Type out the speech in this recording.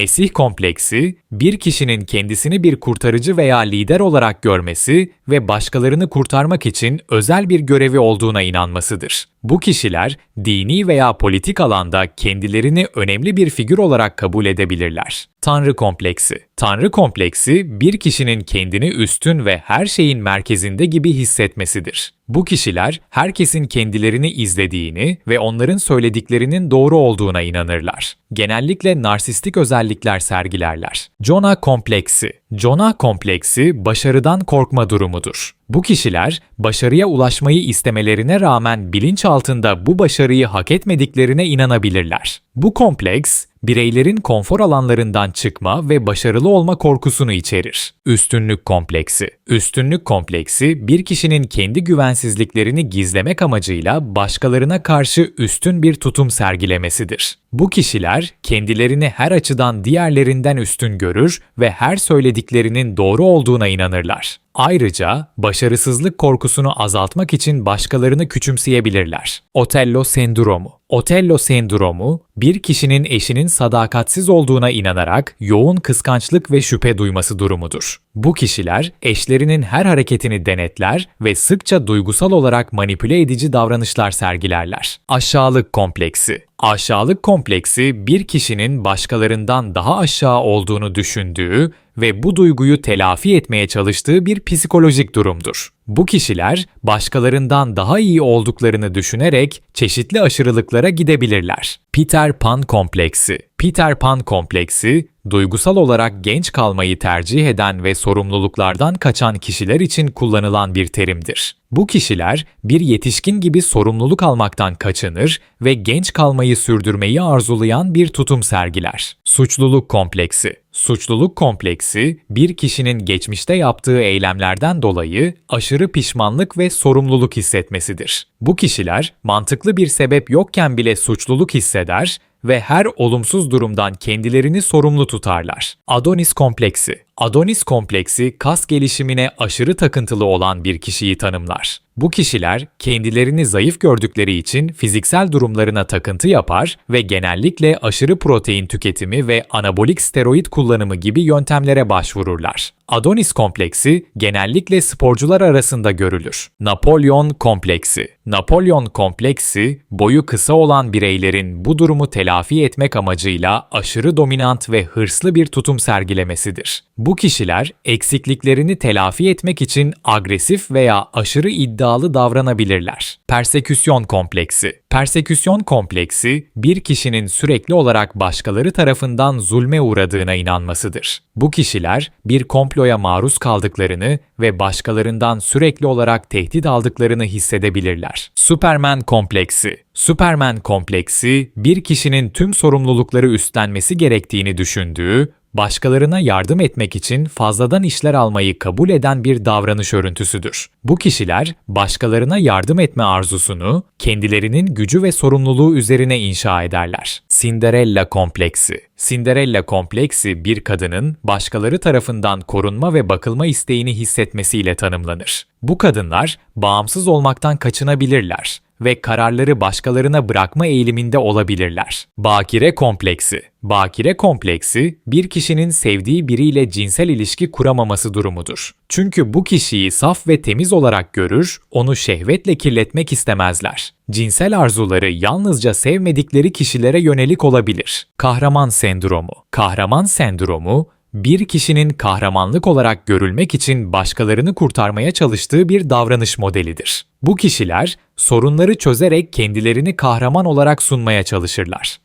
Mesih kompleksi, bir kişinin kendisini bir kurtarıcı veya lider olarak görmesi ve başkalarını kurtarmak için özel bir görevi olduğuna inanmasıdır. Bu kişiler dini veya politik alanda kendilerini önemli bir figür olarak kabul edebilirler. Tanrı kompleksi. Tanrı kompleksi bir kişinin kendini üstün ve her şeyin merkezinde gibi hissetmesidir. Bu kişiler herkesin kendilerini izlediğini ve onların söylediklerinin doğru olduğuna inanırlar. Genellikle narsistik özellikler sergilerler. Jonah kompleksi. Jonah kompleksi başarıdan korkma durumudur. Bu kişiler başarıya ulaşmayı istemelerine rağmen bilinçaltında bu başarıyı hak etmediklerine inanabilirler. Bu kompleks bireylerin konfor alanlarından çıkma ve başarılı olma korkusunu içerir. Üstünlük kompleksi. Üstünlük kompleksi bir kişinin kendi güvensizliklerini gizlemek amacıyla başkalarına karşı üstün bir tutum sergilemesidir. Bu kişiler kendilerini her açıdan diğerlerinden üstün görür ve her söylediklerinin doğru olduğuna inanırlar. Ayrıca başarısızlık korkusunu azaltmak için başkalarını küçümseyebilirler. Otello sendromu. Otello sendromu, bir kişinin eşinin sadakatsiz olduğuna inanarak yoğun kıskançlık ve şüphe duyması durumudur. Bu kişiler eşlerinin her hareketini denetler ve sıkça duygusal olarak manipüle edici davranışlar sergilerler. Aşağılık kompleksi. Aşağılık kompleksi bir kişinin başkalarından daha aşağı olduğunu düşündüğü ve bu duyguyu telafi etmeye çalıştığı bir psikolojik durumdur. Bu kişiler başkalarından daha iyi olduklarını düşünerek çeşitli aşırılıklara gidebilirler. Peter Pan kompleksi. Peter Pan kompleksi, duygusal olarak genç kalmayı tercih eden ve sorumluluklardan kaçan kişiler için kullanılan bir terimdir. Bu kişiler bir yetişkin gibi sorumluluk almaktan kaçınır ve genç kalmayı sürdürmeyi arzulayan bir tutum sergiler. Suçluluk kompleksi. Suçluluk kompleksi, bir kişinin geçmişte yaptığı eylemlerden dolayı aşırı pişmanlık ve sorumluluk hissetmesidir. Bu kişiler mantıklı bir sebep yokken bile suçluluk hisseder ve her olumsuz durumdan kendilerini sorumlu tutarlar. Adonis kompleksi. Adonis kompleksi kas gelişimine aşırı takıntılı olan bir kişiyi tanımlar. Bu kişiler kendilerini zayıf gördükleri için fiziksel durumlarına takıntı yapar ve genellikle aşırı protein tüketimi ve anabolik steroid kullanımı gibi yöntemlere başvururlar. Adonis kompleksi genellikle sporcular arasında görülür. Napolyon kompleksi. Napolyon kompleksi, boyu kısa olan bireylerin bu durumu telafi etmek amacıyla aşırı dominant ve hırslı bir tutum sergilemesidir. Bu kişiler eksikliklerini telafi etmek için agresif veya aşırı iddialı davranabilirler. Perseküsyon kompleksi. Perseküsyon kompleksi, bir kişinin sürekli olarak başkaları tarafından zulme uğradığına inanmasıdır. Bu kişiler bir komploya maruz kaldıklarını ve başkalarından sürekli olarak tehdit aldıklarını hissedebilirler. Superman kompleksi. Superman kompleksi, bir kişinin tüm sorumlulukları üstlenmesi gerektiğini düşündüğü başkalarına yardım etmek için fazladan işler almayı kabul eden bir davranış örüntüsüdür. Bu kişiler başkalarına yardım etme arzusunu kendilerinin gücü ve sorumluluğu üzerine inşa ederler. Cinderella kompleksi. Cinderella kompleksi bir kadının başkaları tarafından korunma ve bakılma isteğini hissetmesiyle tanımlanır. Bu kadınlar bağımsız olmaktan kaçınabilirler ve kararları başkalarına bırakma eğiliminde olabilirler. Bakire kompleksi. Bakire kompleksi bir kişinin sevdiği biriyle cinsel ilişki kuramaması durumudur. Çünkü bu kişiyi saf ve temiz olarak görür, onu şehvetle kirletmek istemezler. Cinsel arzuları yalnızca sevmedikleri kişilere yönelik olabilir. Kahraman sendromu. Kahraman sendromu bir kişinin kahramanlık olarak görülmek için başkalarını kurtarmaya çalıştığı bir davranış modelidir. Bu kişiler sorunları çözerek kendilerini kahraman olarak sunmaya çalışırlar.